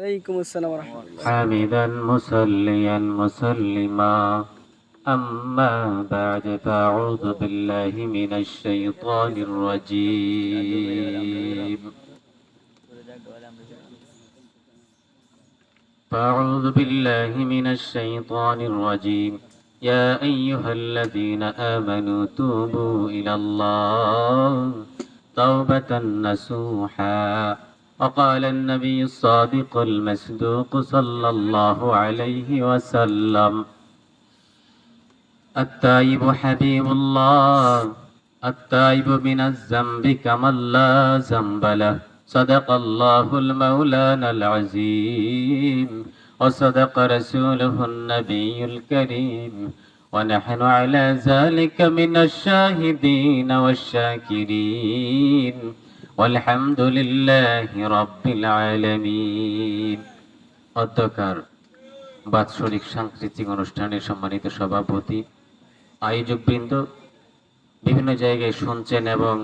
عليكم السلام ورحمة الله. حامدا مصليا مسلما. أما بعد فأعوذ بالله من الشيطان الرجيم. فأعوذ بالله من الشيطان الرجيم. يا أيها الذين آمنوا توبوا إلى الله توبة نصوحا. وقال النبي الصادق المصدوق صلى الله عليه وسلم التائب حبيب الله التائب من الذنب كمن لا ذنب له. صدق الله المولانا العظيم وصدق رسوله النبي الكريم ونحن على ذلك من الشاهدين والشاكرين. والحمد لله رب العالمين অধ্যকার বাৎসরিক সাংস্কৃতিক অনুষ্ঠানের সম্মানিত সভাপতি আয়োজকবৃন্দ বিভিন্ন জায়গায় শুনছেন এবং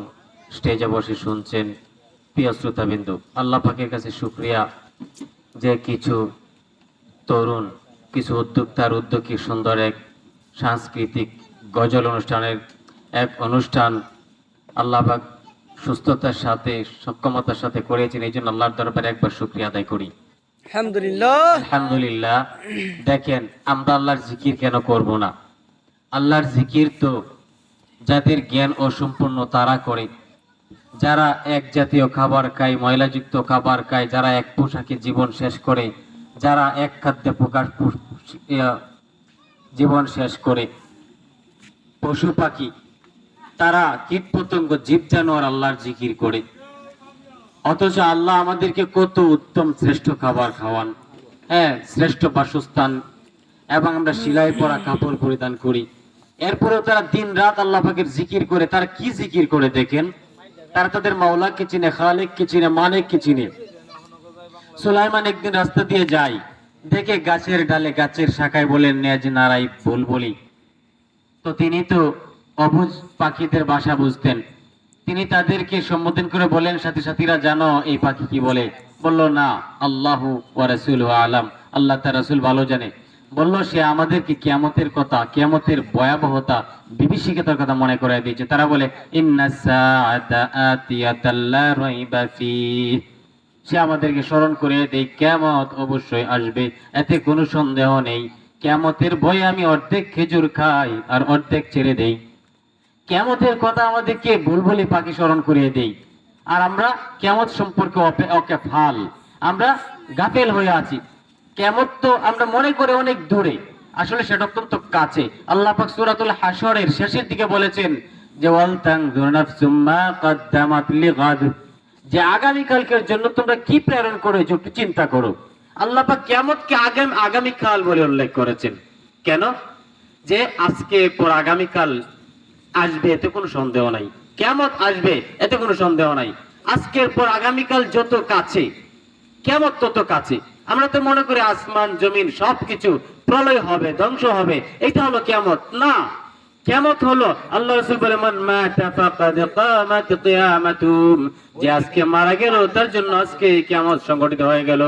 স্টেজে বসে শুনছেন প্রিয় শ্রোতাবিন্দু আল্লাহ পাকের কাছে শুক্রিয়া যে কিছু তরুণ কিছু উদ্যোক্তার উদ্যোগী সুন্দর এক সাংস্কৃতিক গজল অনুষ্ঠানের এক অনুষ্ঠান আল্লাহ পাক সুস্থতার সাথে সক্ষমতার সাথে করেছেন এই জন্য আল্লাহর দরবারে একবার শুক্রিয়া আদায় করি। আলহামদুলিল্লাহ। দেখেন আমরা আল্লাহর জিকির কেন করব না? আল্লাহর জিকির তো যাদের জ্ঞান অসম্পূর্ণ তারা করে। যারা এক জাতীয় খাবার খায় ময়লাযুক্ত খাবার খায় যারা এক পোশাকে জীবন শেষ করে যারা এক খাদ্যে প্রকাশ জীবন শেষ করে। পশু পাখি তারা কীট পতঙ্গ জীব জানোয়ার আল্লাহর জিকির করে। অথচ আল্লাহ আমাদেরকে কত উত্তম শ্রেষ্ঠ খাবার খাওয়ান। হ্যাঁ শ্রেষ্ঠ বাসস্থান এবং আমরা সিলাই পরা কাপড় পরিধান করি। এরপরেও তারা দিন রাত আল্লাহ পাকের জিকির করে। তারা কি জিকির করে দেখেন? তারা তাদের মাওলাকে চিনে, খালেককে চিনে মানেককে চিনে। সুলাইমান একদিন রাস্তা দিয়ে যায়, দেখে গাছের ডালে গাছের শাখায় বলেন নেজ নারাই ভুল বলি। তো তিনি তো অবুজ পাখিদের ভাষা বুঝতেন। তিনি তাদেরকে সম্বোধন করে বলেন, সাথী সাথীরা, জানো, এই পাখি কি বলে? বলল, না, আল্লাহ রাসুল আলাম, আল্লাহ তার রাসুল ভালো জানে। বলল, সে আমাদেরকে কিয়ামতের কথা, কিয়ামতের ভয়াবহতা, বিভীষিকাতার কথা মনে করাই দিয়েছে। তারা বলে সে আমাদেরকে স্মরণ করে দেয় কেমত অবশ্যই আসবে, এতে কোনো সন্দেহ নেই। কেমতের ভয়ে আমি অর্ধেক খেজুর খাই আর অর্ধেক ছেড়ে দেই। কেমতের কথা আমাদেরকে বুলবুলি পাখি স্মরণ করিয়ে দেই। আর আমরা কেমত সম্পর্কে ওকে ফাল। আমরা গাফেল হয়ে আছি। কেমত তো আমরা মনে করে অনেক দূরে। আসলে সেটা অত্যন্ত কাছে। আল্লাহ পাক সূরাতুল হাসরের শেষের দিকে বলেছেন যে, ওয়াল তানজুর নাফসুম কদ্দামাত লিগাদ। যে আগামী কালকের জন্য তোমরা কি প্রেরণ করেছ একটু চিন্তা করো। আল্লাহ পাক কিয়ামতকে আগামী আগামী কাল বলে উল্লেখ করেছেন। কেন? যে, আজকে পর আগামীকাল আসবে, এতে কোনো সন্দেহ নাই। কেমত আসবে, এতে কোনো সন্দেহ নাই। আজকের পর আগামীকাল যত কাছে কেমত তত কাছে। আমরা তো মনে করি আসমান, জমিন, সবকিছু প্রলয় হবে, ধ্বংস হবে। এটা হলো কেমত না কেমত হলো আল্লাহ রাসূল বলে মান কামাত যে আজকে মারা গেল, তার জন্য আজকে কিয়ামত সংগঠিত হয়ে গেল।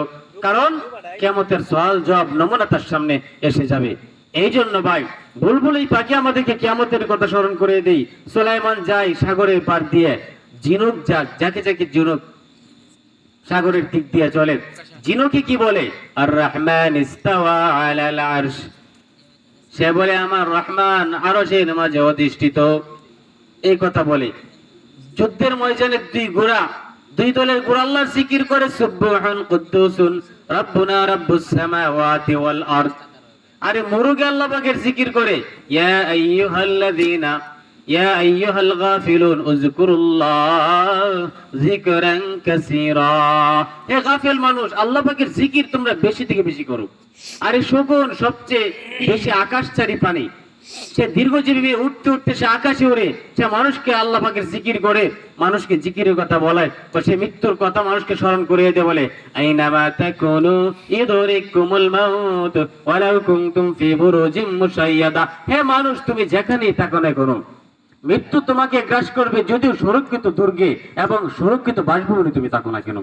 কারণ কিয়ামতের সওয়াল জবাব নমুনা তার সামনে এসে যাবে। এই জন্য ভাই বুলবুল এই পাখি আমাদেরকে কিয়ামতের কথা স্মরণ করে দেই। সুলাইমান যায় সাগরের পার দিয়ে, জিনুক যাক, যাকে যাকে জিনুক সাগরের দিক দিয়ে চলে। জিনুকে কি বলে? আর রহমান সে বলে, আমার রহমান আরশের মাঝে অধিষ্ঠিত। এই কথা বলে। যুদ্ধের ময়দানে দুই গোড়া, দুই দলের গোড়া আল্লাহর জিকির করে, সুবহান কুদ্দুসুন, রাব্বুনা রাব্বুস সামাওয়াতি ওয়াল আরদ। আরে মুরুগে আল্লাহ পাকের জিকির করে, ইয়া আইয়ুহাল্লাযীনা, ইয়া আইয়ুহাল গাফিলুন, উযকুরুল্লাহ যিকরান কাসীরা। হে গাফিল মানুষ, আল্লাহ পাকের জিকির তোমরা বেশি থেকে বেশি করো। আরে শকুন, সবচেয়ে বেশি আকাশচারী প্রাণী। সে দীর্ঘজীবী উঠতে উঠতে সে আকাশে ওড়ে সে মানুষকে আল্লাহ পাকের জিকির করে, মানুষকে জিকিরের কথা বলায় বা সে মৃত্যুর কথা মানুষকে স্মরণ করিয়ে দেয় বলে হে মানুষ, তুমি যেখানেই থাকো না কোনো, মৃত্যু তোমাকে গ্রাস করবে, যদিও সুরক্ষিত দুর্গে এবং সুরক্ষিত বাসভবনে তুমি থাকো না কেন।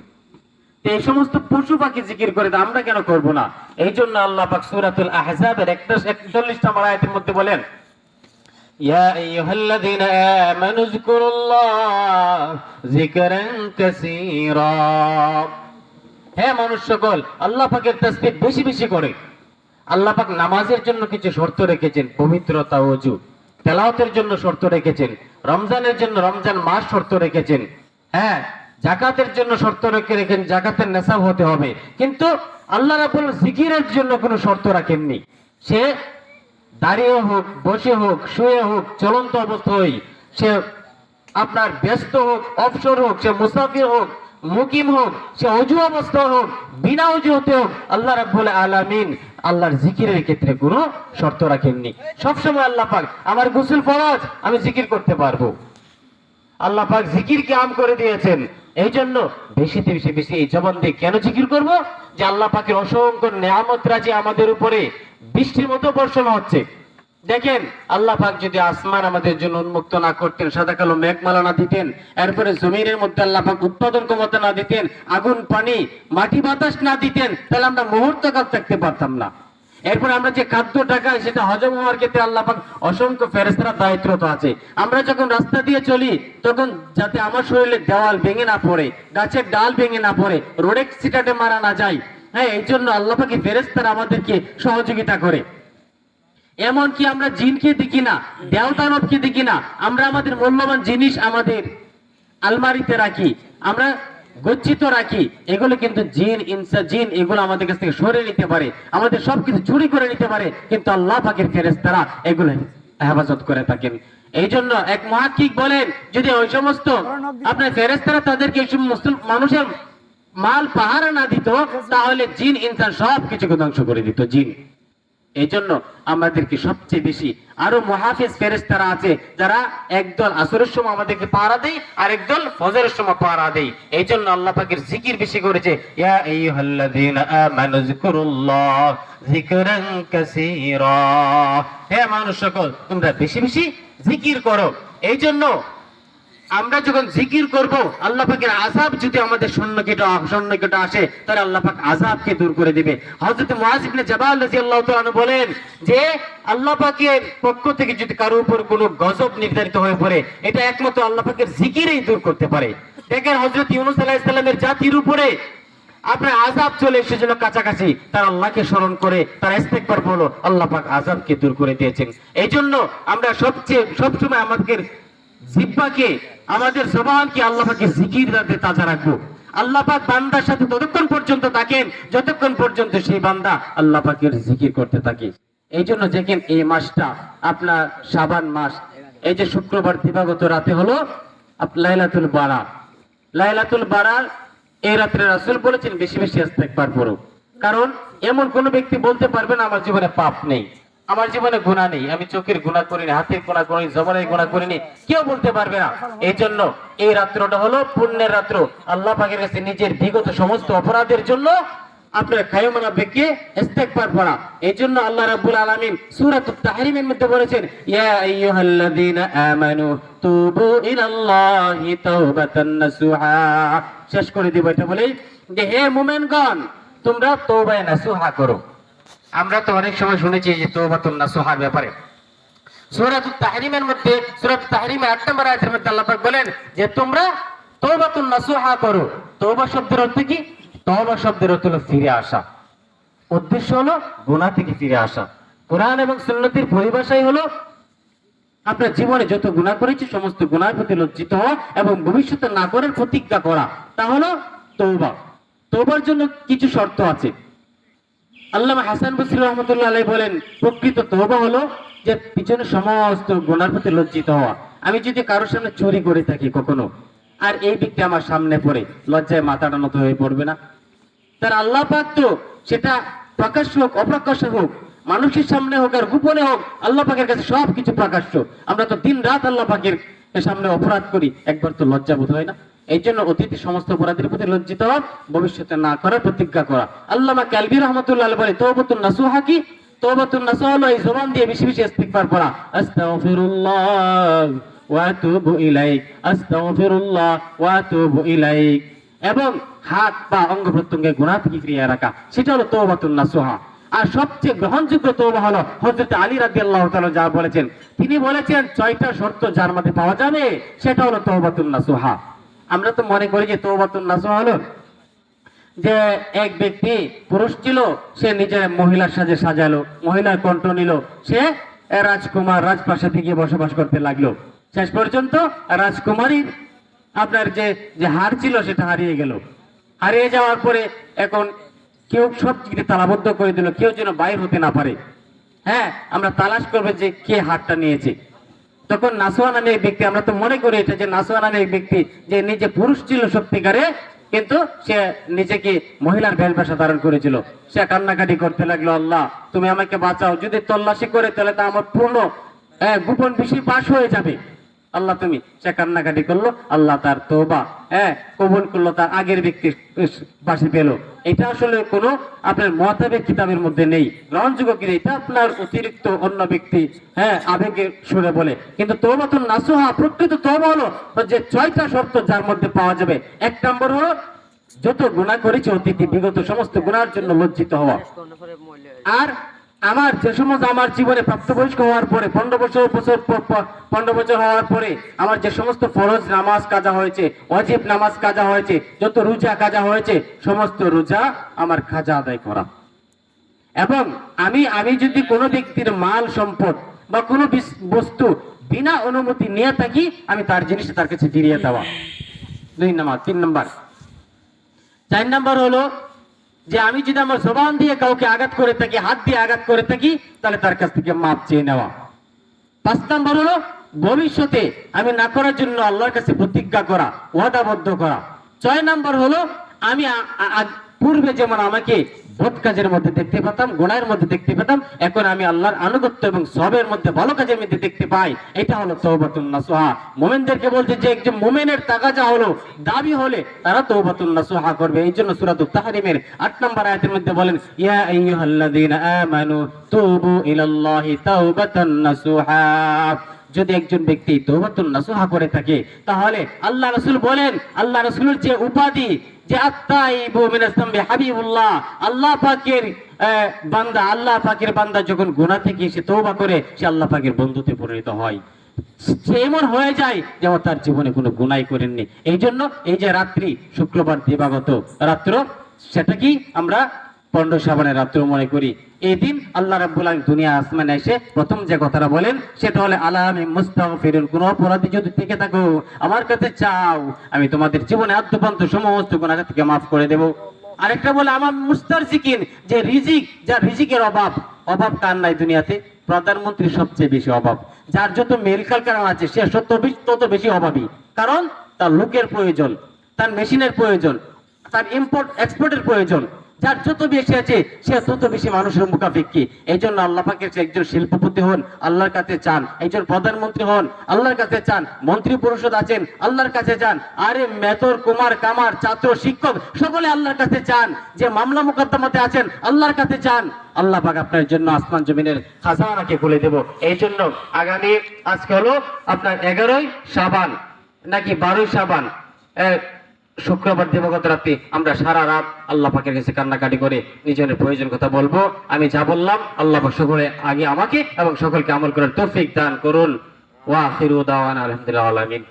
এই সমস্ত পশু পাখি জিকির করে তো আমরা কেন করব না এই জন্য আল্লাহ পাক সূরাতুল আহজাবের 41 নম্বর আয়াতের মধ্যে বলেন يا أيها الذين آمنوا اذكروا الله ذكرا كثيرا হে মানুষ সকল আল্লাহ পাকের তাসবিহ বেশি বেশি করে আল্লাহ পাক নামাজের জন্য কিছু শর্ত রেখেছেন পবিত্রতা ওযু তেলাওয়াতের জন্য শর্ত রেখেছেন রমজানের জন্য রমজান মাস শর্ত রেখেছেন হ্যাঁ জাকাতের জন্য শর্ত রেখে রেখেন, জাকাতের নেশাব হতে হবে। কিন্তু আল্লাহ রাব্বুল জিকিরের জন্য কোনো শর্ত রাখেননি। সে দাঁড়িয়ে হোক, বসে হোক, শুয়ে হোক, চলন্ত অবস্থায় সে আপনার ব্যস্ত হোক, অবসর হোক, সে মুসাফির হোক, মুকিম হোক, সে অজু অবস্থা হোক, বিনা অজু হতে হোক, আল্লাহ রাব্বুল আলামিন আল্লাহর জিকিরের ক্ষেত্রে কোনো শর্ত রাখেননি। সবসময় আল্লাহ পাক, আমার গোসল ফরজ, আমি জিকির করতে পারব। আল্লাহ পাক জিকিরকে আম করে দিয়েছেন। এই জন্য বেশি বেশি বেশি এই জবান দিয়ে কেন জিকির করব? যে আল্লাহ পাকের অসংখ্য নেয়ামত রাজি আমাদের উপরে বৃষ্টির মতো বর্ষণ হচ্ছে। দেখেন, আল্লাহ পাক যদি আসমান আমাদের জন্য উন্মুক্ত না করতেন, সাদা কালো মেঘমালা না দিতেন, এরপরে জমিনের মধ্যে আল্লাহ পাক উৎপাদন ক্ষমতা না দিতেন, আগুন, পানি, মাটি, বাতাস না দিতেন, তাহলে আমরা মুহূর্ত কাল থাকতে পারতাম না। এরপর আমরা যে খাদ্য টাকা, সেটা হজম হওয়ার ক্ষেত্রে আল্লাহ পাক অসংখ্য ফেরেস্তারা দায়িত্বরত আছে। আমরা যখন রাস্তা দিয়ে চলি, তখন যাতে আমার শরীরে দেওয়াল ভেঙে না পড়ে, গাছের ডাল ভেঙে না পড়ে, রোড অ্যাক্সিডেন্টে মারা না যায় হ্যাঁ এই জন্য আল্লাহ পাকে ফেরেস্তারা আমাদেরকে সহযোগিতা করে। এমনকি আমরা জিনকে দেখি না দেওদানবকে দেখি না, আমরা আমাদের মূল্যবান জিনিস আমাদের আলমারিতে রাখি। আমরা গচ্ছিত রাখি, এগুলো কিন্তু জিন, ইনসা, জিন, এগুলো আমাদের কাছ থেকে সরে নিতে পারে, আমাদের সবকিছু চুরি করে নিতে পারে, কিন্তু আল্লাহ পাকের ফেরেশতারা এগুলো হেফাজত করে থাকেন। এই জন্য এক মহাকিক বলেন, যদি ওই সমস্ত আপনার ফেরেশতারা তাদেরকে সমস্ত মানুষের মাল, পাহারা না দিত, তাহলে জিন, ইনসান সব কিছুকে ধ্বংস করে দিত, জিন। এই জন্য আমাদেরকে সবচেয়ে বেশি আরও মহাফিজ ফেরেস্তারা আছে যারা একদল আসরের সময় আমাদেরকে পাহারা দেয় আর একদল ফজরের সময় পাহারা দেয়। এই জন্য আল্লাহ পাকের জিকির বেশি করেছে হে মানুষ সকল, তোমরা বেশি বেশি জিকির করো। এই জন্য আমরা যখন জিকির করব, আল্লাহ পাকের আযাব যদি আমাদের সন্নিকটে সন্নিকটে আসে, তাহলে আল্লাহ পাক আযাবকে দূর করে দিবে। হযরত মুআজ ইবনে জাবাল রাদিয়াল্লাহু তাআলা বলেন যে, আল্লাহ পাকের পক্ষ থেকে যদি কারও উপর কোনো গজব নির্ধারিত হয়ে পড়ে, এটা একমাত্র আল্লাহ পাকের জিকিরেই দূর করতে পারে। দেখেন হযরত ইউনূস আলাইহিস সালামের জাতির উপরে আপনার আযাব চলে এসে এসেছিল কাছাকাছি, তার আল্লাহকে স্মরণ করে, তার ইস্তেগফার বলো, আল্লাহ পাক আযাবকে দূর করে দিয়েছেন। এই জন্য আমরা সবচেয়ে, সবসময় আমাদের জিব্বাকে, আমাদের জবানকে আল্লাহ পাকের জিকির দাতে তাজা রাখব। আল্লাহ পাক বান্দার সাথে ততক্ষণ পর্যন্ত থাকেন, যতক্ষণ পর্যন্ত সেই বান্দা আল্লাহ পাকের জিকির করতে থাকে। এই জন্য দেখেন এই মাসটা আপনার শাবান মাস। এই যে শুক্রবার দিবাগত রাতে হলো লাইলাতুল বারা লাইলাতুল বারার, এই রাত্রে রাসূল বলেছেন, বেশি বেশি আস্তে ইস্তেগফার করো কারণ এমন কোন ব্যক্তি বলতে পারবে না, আমার জীবনে পাপ নেই। আমার জীবনে গুনাহ নেই, আমি চোখের গুনাহ করিনি, হাতের গুনাহ করিনি জবানের গুনাহ করিনি, কেউ বলতে পারবে না। এই জন্য এই রাত্রটা হলো পুণ্যের রাত্র। আল্লাহ পাকের কাছে নিজের বিগত সমস্ত অপরাধের জন্য শেষ করে দিব এটা বলেই যে, হে মুমিনগণ, তোমরা তওবায়ে নাসুহা করো। আমরা তো অনেক সময় শুনেছি যে তওবাতুন নাসুহার ব্যাপারে। সূরাতুত তাহরিমের মধ্যে সূরাতুত তাহরিমে 8 নম্বর আয়াতের মধ্যে আল্লাহ পাক বলেন যে, তোমরা তওবাতুন নাসুহা করো। তওবা শব্দের অর্থ কি? তওবা শব্দের অর্থ হলো ফিরে আসা। উদ্দেশ্য হলো গুনাহ থেকে ফিরে আসা। কোরআন এবং সুন্নতির পরিভাষাই হলো আপনার জীবনে যত গুনাহ করেছি, সমস্ত গুনাহের প্রতি লজ্জিত হওয়া এবং ভবিষ্যতে না করার প্রতিজ্ঞা করা। তা হলো তৌবা। তৌবার জন্য কিছু শর্ত আছে। আল্লামা হাসান বসরি রহমতুল্লাহ আলাই বলেন, প্রকৃত তওবা হলো যে পিছনে সমস্ত গুনার প্রতি লজ্জিত হওয়া। আমি যদি কারোর সামনে চুরি করে থাকি কখনো, আর এই ব্যক্তি আমার সামনে পড়ে, লজ্জায় মাথাটা নত হয়ে পড়বে না। তার আল্লাহ পাক তো সেটা প্রকাশ্য হোক, অপ্রকাশ্য হোক, মানুষের সামনে হোক আর গোপনে হোক, আল্লাহ পাকের কাছে সব কিছু প্রকাশ্য। আমরা তো দিন রাত আল্লাহ পাকের সামনে অপরাধ করি, একবার তো লজ্জা বোধ হয় না। এই জন্য অতীতে সমস্ত অপরাধের প্রতি লজ্জিত ভবিষ্যতে না করার প্রতিজ্ঞা করা। আল্লামা কালবি রহমতুল্লাহ বলে তৌবতুন নাসুহা কি? তৌবতুন নাসুহা হলো এই জবান দিয়ে বেশি বেশি ইস্তিগফার পড়া। আস্তাগফিরুল্লাহ ওয়া আতুবু ইলাইক, আস্তাগফিরুল্লাহ ওয়া আতুবু ইলাইক। এবং হাত বা অঙ্গ প্রত্যঙ্গে গুণা থেকে ফিরিয়ে রাখা, সেটা হলো তৌবাতুন নাসুহা। আর সবচেয়ে গ্রহণযোগ্য তৌবা হলো হযরত আলী রাদিয়াল্লাহু তাআলা যা বলেছেন। তিনি বলেছেন, ছয়টা শর্ত যার মধ্যে পাওয়া যাবে, সেটা হলো তৌবাতুন নাসুহা। আমরা তো মনে করি যে তৌবাতুন নাসুহা হলো যে এক ব্যক্তি পুরুষ ছিল, সে নিজের মহিলার সাজে সাজালো, মহিলার কণ্ঠ নিল, সে রাজকুমার রাজপ্রাসাদে গিয়ে বসবাস করতে লাগল। শেষ পর্যন্ত রাজকুমারীর আপনার যে যে হার ছিল, সেটা হারিয়ে গেল। হারিয়ে যাওয়ার পরে এখন কেউ সব দিকে তালাবদ্ধ করে দিল, কেউ যেন বাইর হতে না পারে। হ্যাঁ আমরা তালাশ করব যে কে হারটা নিয়েছে। তখন নাসোয়া নামে এক ব্যক্তি আমরা তো মনে করি এটা যে নাসোয়া নামে এক ব্যক্তি যে নিজে পুরুষ ছিল সত্যিকারে কিন্তু সে নিজেকে মহিলার বেলবাসা ধারণ করেছিল। সে কান্নাকাটি করতে লাগল আল্লাহ তুমি আমাকে বাঁচাও। যদি তল্লাশি করে তাহলে তা আমার পূর্ণ আহ, গোপন বিষয় পাশ হয়ে যাবে। আল্লাহ তুমি সে কান্নাকাটি করল, আল্লাহ তার তোবা হ্যাঁ কবুল করল, তার আগের ব্যক্তির পাশে পেল। এটা আসলে কোনো আপনার মহাতাবের কিতাবের মধ্যে নেই। গ্রহণযোগ্য কি এটা আপনার অতিরিক্ত অন্য ব্যক্তি হ্যাঁ আবেগের সুরে বলে। কিন্তু তোবা তো নাসুহা, প্রকৃত তোবা হলো যে ছয়টা শর্ত যার মধ্যে পাওয়া যাবে। এক নম্বর হলো, যত গুণা করেছে অতীতে বিগত সমস্ত গুণার জন্য লজ্জিত হওয়া। আর আমার যে সমস্ত আমার জীবনে প্রাপ্তবয়স্ক হওয়ার পরে, পনেরো বছর বছর পনেরো বছর হওয়ার পরে আমার যে সমস্ত ফরজ নামাজ কাজা হয়েছে, অজিব নামাজ কাজা হয়েছে, যত রোজা কাজা হয়েছে, সমস্ত রোজা আমার খাজা আদায় করা। এবং আমি আমি যদি কোনো ব্যক্তির মাল সম্পদ বা কোনো বিস- বস্তু বিনা অনুমতি নিয়ে থাকি, আমি তার জিনিসটা তার কাছে ফিরিয়ে দেওয়া। দুই নাম্বার, তিন নাম্বার। চার নাম্বার হলো যে আমি যদি আমার জবান দিয়ে কাউকে আঘাত করে থাকি, হাত দিয়ে আঘাত করে থাকি, তাহলে তার কাছ থেকে মাপ চেয়ে নেওয়া। পাঁচ নম্বর হলো, ভবিষ্যতে আমি না করার জন্য আল্লাহর কাছে প্রতিজ্ঞা করা, ওয়াদাবদ্ধ করা। ছয় নাম্বার হলো, আমি পূর্বে যেমন আমাকে বদ কাজের মধ্যে দেখতে পেতাম গুণায়ের মধ্যে দেখতে পেতাম। এখন আমি আল্লাহর আনুগত্য এবং সবের মধ্যে ভালো কাজের মধ্যে দেখতে পাই। এটা হলো তৌবাতুন নাসুহা। মোমেনদেরকে বলছে যে, একজন মোমেনের তাগাজা হলো দাবি হলে তারা তৌবাতুন নাসুহা করবে। এই জন্য সূরাতুত তাহরিমের 8 নম্বর আয়াতের মধ্যে বলেন, ইয়া আইয়ুহাল্লাযীনা আমানু তুবু ইলাল্লাহি তাওবাতান নাসুহা। যদি একজন ব্যক্তি তৌবাতুন নাসুহা করে থাকে, তাহলে আল্লাহ রাসূল বলেন, আল্লাহ রাসূলের যে উপাধি, যে আত্তাইবু মিনাস তামবি হাবিবুল্লাহ, আল্লাহ পাকের বান্দা, আল্লাহ পাকের বান্দা যখন গুনাহ থেকে সে তওবা করে, সে আল্লাহ পাকের বন্ধুতে পরিণত হয়। সে এমন হয়ে যায় যেমন তার জীবনে কোনো গুনাই করেননি। এই জন্য এই যে রাত্রি, শুক্রবার দিবাগত রাত্র, সেটা কি আমরা পনেরো সাবানের রাত্র মনে করি, এই দিন আল্লাহ রাব্বুল আলামিন দুনিয়া আসমানে এসে প্রথম যে কথাটা বলেন, সেটা হলে আলামি মুস্তাগফিরুন কোন অপরাধী যদি থেকে থাকো, আমার কাছে চাও, আমি তোমাদের জীবনে আদ্যপান্ত সমস্ত গুনাহ থেকে মাফ করে দেব। আরেকটা বলে, আমার মুস্তারজিকিন, যে রিজিক যার রিজিকের অভাব অভাব কার নাই দুনিয়াতে? প্রধানমন্ত্রীর সবচেয়ে বেশি অভাব। যার যত মেডিকেল কারণ আছে, সে সত্য তত বেশি অভাবী। কারণ, তার লোকের প্রয়োজন, তার মেশিনের প্রয়োজন, তার ইম্পোর্ট এক্সপোর্টের প্রয়োজন। যার যত বেশি আছে, সে তত বেশি মানুষের মুখাপেক্ষি। এই জন্য আল্লাহ পাকের একজন শিল্পপতি হন, আল্লাহর কাছে চান। একজন প্রধানমন্ত্রী হন, আল্লাহর কাছে চান। মন্ত্রী পরিষদ আছেন, আল্লাহর কাছে চান আরে মেতর, কুমার, কামার, ছাত্র, শিক্ষক, সকলে আল্লাহর কাছে চান। যে মামলা মোকদ্দমাতে আছেন, আল্লাহর কাছে চান। আল্লাহ পাক আপনার জন্য আসমান জমিনের খাজানাকে খুলে দেব। এই জন্য আগামী, আজকে হলো আপনার এগারোই সাবান নাকি বারোই সাবান শুক্রবার দিবগত রাতে আমরা সারা রাত আল্লাহ পাকের কাছে কান্নাকাটি করে নিজের প্রয়োজন কথা বলব। আমি যা বললাম, আল্লাহ সকলে আগে আমাকে এবং সকলকে আমল করার তৌফিক দান করুন। ওয়া আখিরু দাওয়ানা আলহামদুলিল্লাহ আলামিন।